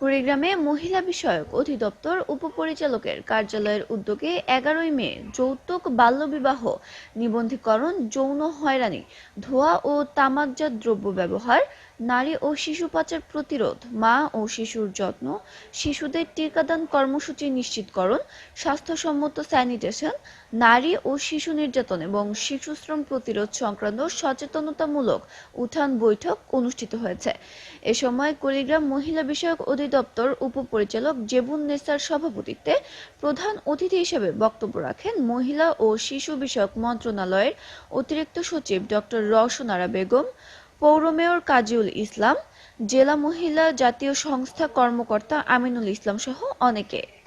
কুড়িগ্রামে মহিলা বিষয়ক অধিদপ্তর উপপরিচালকের কার্যালয়ের উদ্যোগে এগারোই মে যৌতুক বাল্যবিবাহ নিবন্ধীকরণ, যৌন হয়রানি, ধোঁয়া ও তামাকজাত দ্রব্য ব্যবহার, নারী ও শিশু পাচার প্রতিরোধ, মা ও শিশুর যত্ন, শিশুদের টিকাদান কর্মসূচি নিশ্চিতকরণ, স্বাস্থ্যসম্মত স্যানিটেশন, নারী ও শিশু নির্যাতন এবং শিশু শ্রম প্রতিরোধ সংক্রান্ত সচেতনতামূলক উঠান বৈঠক অনুষ্ঠিত হয়েছে। এ সময় কুড়িগ্রাম মহিলা বিষয়ক অধিদপ্তর উপপরিচালক জেবুন নেসার সভাপতিত্বে প্রধান অতিথি হিসেবে বক্তব্য রাখেন মহিলা ও শিশু বিষয়ক মন্ত্রণালয়ের অতিরিক্ত সচিব ডক্টর রওশনারা বেগম, পৌর মেয়র কাজীউল ইসলাম, জেলা মহিলা জাতীয় সংস্থা কর্মকর্তা আমিনুল ইসলাম সহ অনেকে।